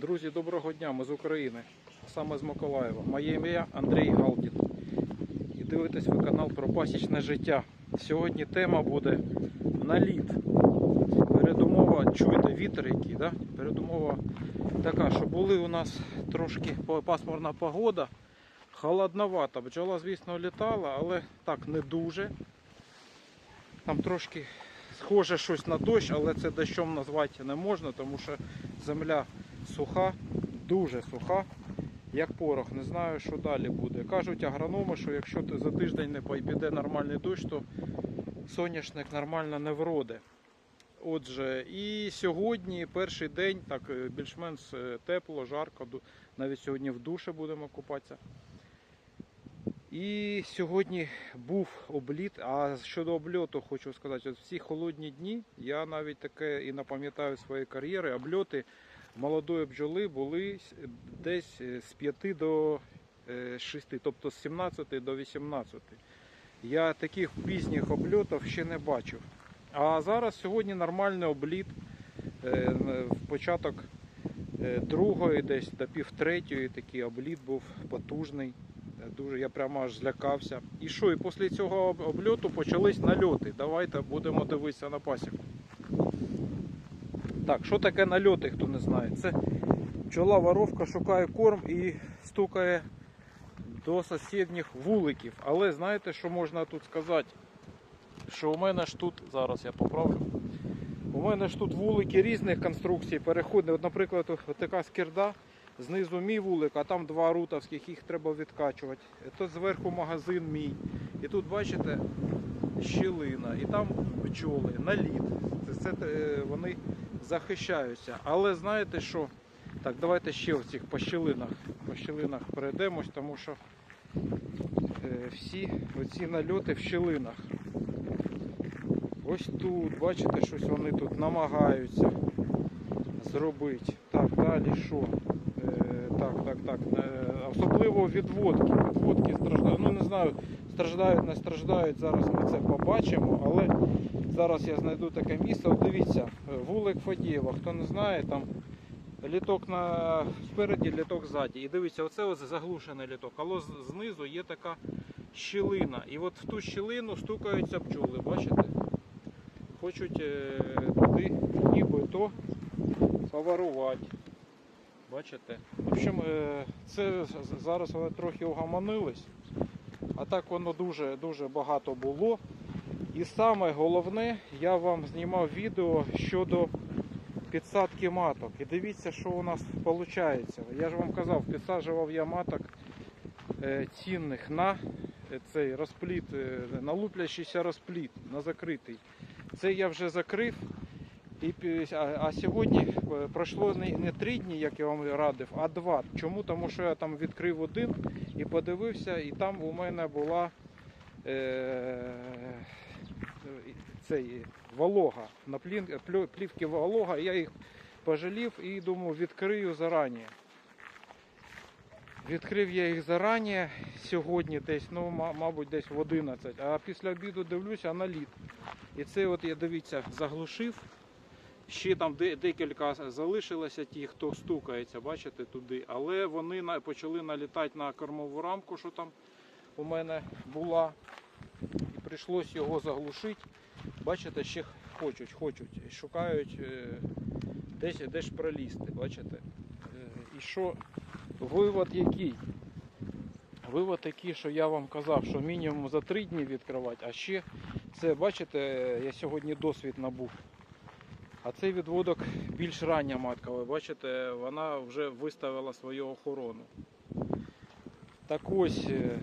Друзі, доброго дня, ми з України, саме з Миколаєва. Моє ім'я Андрій Галдін. І дивитесь ви канал про пасічне життя. Сьогодні тема буде наліт. Передумова, чуєте вітер який, да? Передумова така, що були у нас трошки пасмурна погода, холодновато. Бджола, звісно, літала, але так не дуже. Там трошки схоже щось на дощ, але це дощом назвати не можна, тому що земля суха, дуже суха, як порох. Не знаю, що далі буде. Кажуть агрономи, що якщо за тиждень не піде нормальний дощ, то соняшник нормально не вроде. Отже, і сьогодні перший день, так е, більш-менш е, тепло, жарко, навіть сьогодні в душі будемо купатися. І сьогодні був обліт. А щодо обльоту, хочу сказати, от всі холодні дні я навіть таке і напам'ятаю своєї кар'єри. Обльоти молодої бджоли були десь е, з 5 до 6, тобто з 17 до 18. Я таких пізніх обльотів ще не бачив. А зараз сьогодні нормальний обліт. е, В початок е, другої, десь до пів третьої такий обліт був потужний. Е, Дуже я прямо аж злякався. І що? І після цього об- обльоту почались нальоти. Давайте будемо дивитися на пасіку. Так, що таке нальоти, хто не знає? Це пчола воровка шукає корм і стукає до сусідніх вуликів. Але знаєте, що можна тут сказати? Що у мене ж тут, зараз я поправлю. У мене ж тут вулики різних конструкцій переходять. От, наприклад, от така скирда, знизу мій вулик, а там два рутовських, їх треба відкачувати. Тут зверху магазин мій. І тут, бачите, щілина, і там пчоли, наліт. Це, це е, вони захищаються. Але знаєте що? Так, давайте ще в цих по щілинах, по перейдемось, тому що е, всі оці нальоти в щілинах. Ось тут, бачите, щось вони тут намагаються зробити. Так, далі що? Е, так, так, так. Е, особливо відводки. Відводки страждають. Ну не знаю, страждають, не страждають. Зараз ми це побачимо, але зараз я знайду таке місце. От дивіться, вулик Фадієва. Хто не знає, там літок на спереді, літок ззаді. І дивіться, оце ось заглушений літок, але знизу є така щілина. І от в ту щілину стукаються пчоли, бачите? Хочуть е, туди нібито поворувати. Бачите? В общем, е, це зараз вони трохи угаманились, а так воно дуже дуже багато було. І саме головне, я вам знімав відео щодо підсадки маток. І дивіться, що у нас виходить. Я ж вам казав, підсаджував я маток е, цінних на е, цей розпліт, е, на луплящийся розпліт, на закритий. Це я вже закрив. І, а, сьогодні е, пройшло не, не три дні, як я вам радив, а два. Чому? Тому що я там відкрив один і подивився, і там у мене була е, цей, волога. На плін, плівки волога. Я їх пожалів і думаю, відкрию зарані. Відкрив я їх зарані сьогодні, десь, ну, мабуть, десь в 11. А після обіду дивлюся наліт. І це от я дивіться, заглушив. Ще там декілька залишилося ті, хто стукається, бачите, туди. Але вони почали налітати на кормову рамку, що там у мене була. І прийшлось його заглушити. Бачите, ще хочуть, хочуть, шукають е, десь, десь пролізти, бачите. Е, І що вивод який? Вивод такий, що я вам казав, що мінімум за три дні відкривати, а ще це, бачите, я сьогодні досвід набув. А цей відводок більш рання матка, ви бачите, вона вже виставила свою охорону. Так ось, е,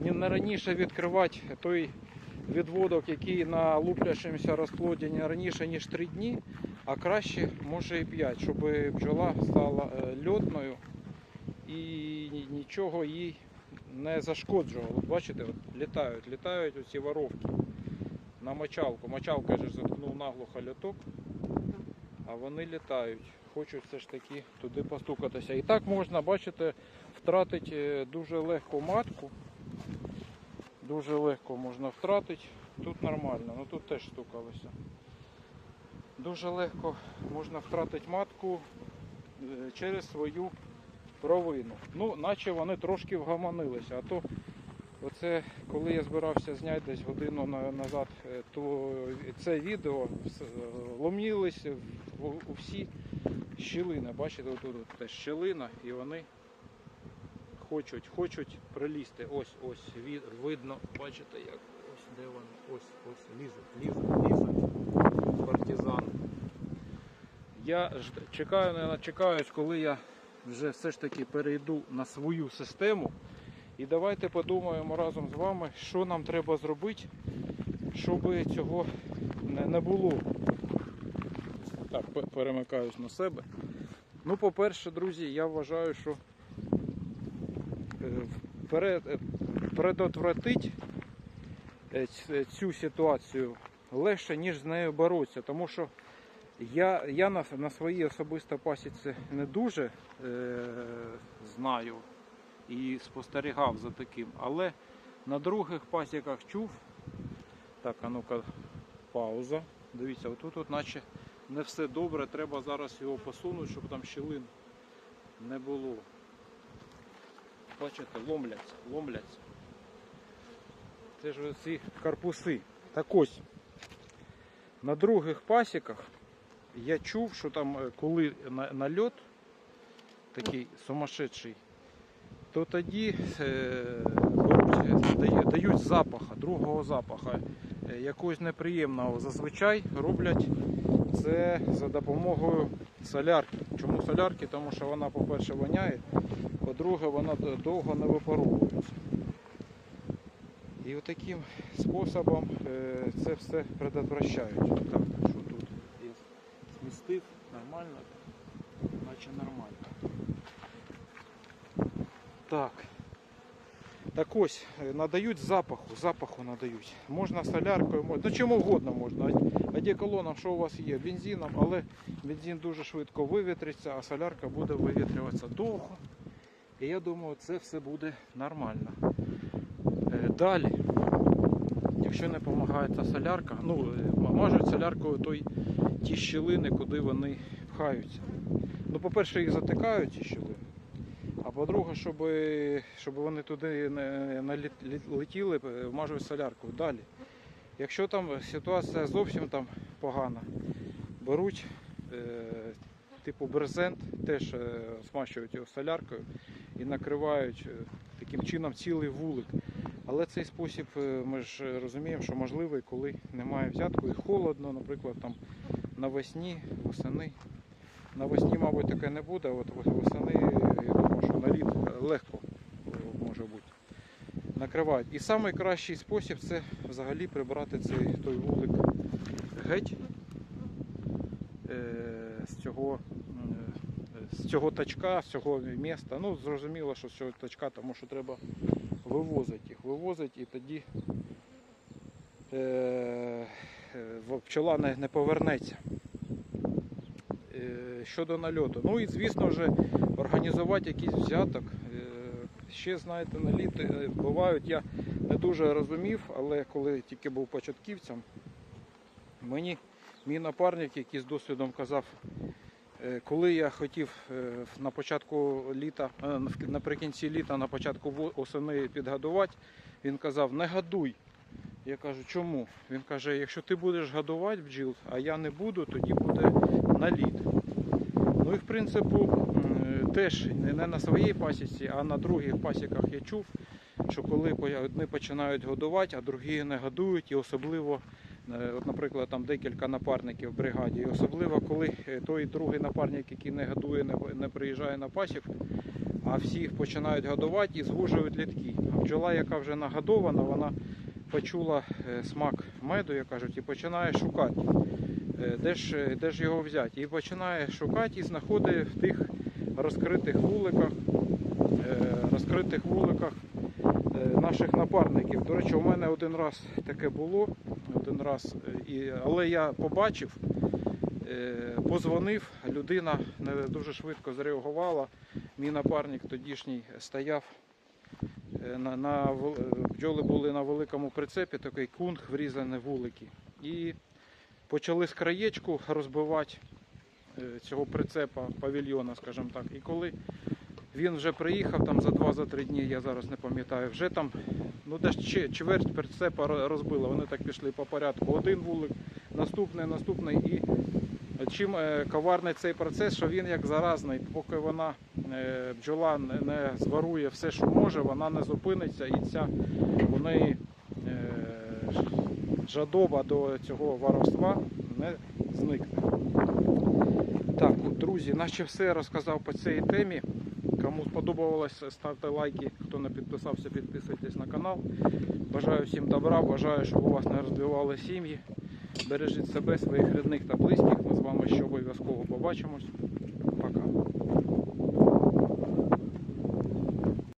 не раніше відкривати той відводок, який на луплящомуся розплоді не раніше, ніж 3 дні, а краще може і 5, щоб бджола стала е, льотною і нічого їй не зашкоджувало. Бачите, от літають, літають оці воровки на мочалку. Мочалка ж заткнув наглухо льоток, а вони літають. Хочуть все ж таки туди постукатися. І так можна, бачите, втратити е, дуже легко матку. Дуже легко можна втратити. Тут нормально, ну тут теж стукалося. Дуже легко можна втратити матку е, через свою провину. Ну, наче вони трошки вгаманилися. А то оце, коли я збирався зняти десь годину назад, е, то це відео е, ломілися у всі щілини. Бачите, отут от теж щілина, і вони хочуть, хочуть прилізти. Ось, ось, видно, бачите, як ось де вони, ось, ось, лізуть, лізуть, лізуть. Партизан. Я ж чекаю, чекаюсь, коли я вже все ж таки перейду на свою систему. І давайте подумаємо разом з вами, що нам треба зробити, щоб цього не, було. Так, перемикаюсь на себе. Ну, по-перше, друзі, я вважаю, що е, е, предотвратить е, цю ситуацію легше, ніж з нею боротися. Тому що я, я на, на своїй особисто пасіці не дуже е, знаю і спостерігав за таким, але на других пасіках чув. Так, а ну-ка, пауза. Дивіться, отут, от наче не все добре, треба зараз його посунути, щоб там щілин не було. Бачите, ломляться, ломляться. Це ж ці карпуси. Так ось, на других пасіках я чув, що там, е, коли нальот такий сумасшедший, то тоді е, дають запаха, другого запаха, е, якогось неприємного. Зазвичай роблять це за допомогою солярки. Чому солярки? Тому що вона, по-перше, воняє, по-друге, вона довго не випаровується. І таким способом е, це все предотвращають. Так, що тут? Я змістив нормально, наче нормально. Так. Так ось, е, надають запаху, запаху надають. Можна соляркою, можна, ну чим угодно можна. Одеколоном, що у вас є, бензином, але бензин дуже швидко вивітриться, а солярка буде вивітрюватися довго. І я думаю, це все буде нормально. Е, Далі, якщо не допомагає ця солярка, ну, е, мажуть соляркою той, ті щілини, куди вони пхаються. Ну, по-перше, їх затикають ці щілини. По-друге, щоб, щоб вони туди не летіли, е, вмажують соляркою. Далі. Якщо там ситуація зовсім там погана, беруть е, типу брезент, теж е, смащують його соляркою і накривають е, таким чином цілий вулик. Але цей спосіб е, ми ж розуміємо, що можливий, коли немає взятку і холодно, наприклад, там навесні, восени. Навесні, мабуть, таке не буде, а от восени, я на літ легко е, може бути. Накривають. І найкращий спосіб це взагалі прибрати цей той вулик геть е, з цього, е, з цього тачка, з цього міста. Ну, зрозуміло, що з цього тачка, тому що треба вивозити їх. Вивозити і тоді е, е, пчола не повернеться. Щодо нальоту. Ну і звісно ж організувати якийсь взяток. Е, Ще знаєте, наліти е, бувають. Я не дуже розумів, але коли тільки був початківцем, мені мій напарник, який з досвідом казав, е, коли я хотів на початку літа, наприкінці літа, на початку осени підгодувати, він казав, не годуй. Я кажу, чому? Він каже, якщо ти будеш годувати бджіл, а я не буду, тоді буде наліт. Ну в принципі теж не на своїй пасіці, а на других пасіках я чув, що коли одні починають годувати, а другі не годують, і особливо, е, от, наприклад, там декілька напарників в бригаді, і особливо коли е, той другий напарник, який не годує, не, приїжджає на пасіку, а всі починають годувати і звужують літки. А бджола, яка вже нагодована, вона почула е, смак меду, як кажуть, і починає шукати. Е, де ж, де ж його взяти. І починає шукати і знаходить в тих розкритих вуликах, е, розкритих вуликах е, наших напарників. До речі, у мене один раз таке було, один раз, і, але я побачив, позвонив, людина не дуже швидко зреагувала. Мій напарник тодішній стояв. На, на, бджоли були на великому прицепі, такий кунг врізаний вулики. І почали з краєчку розбивати е, цього прицепа павільйона, скажімо так. І коли він вже приїхав там за 2-3 дні, я зараз не пам'ятаю, вже там ну десь чверть прицепа ро- розбила. Вони так пішли по порядку. Один вулик, наступний, наступний. І чим е, коварний цей процес, що він як заразний, поки вона е, бджола не- зварує все, що може, вона не зупиниться і ця у неї жадоба до цього воровства не зникне. Так, друзі, наче все розказав по цій темі. Кому сподобалось, ставте лайки. Хто не підписався, підписуйтесь на канал. Бажаю всім добра, бажаю, щоб у вас не розбивали сім'ї. Бережіть себе, своїх рідних та близьких. Ми з вами ще обов'язково побачимось.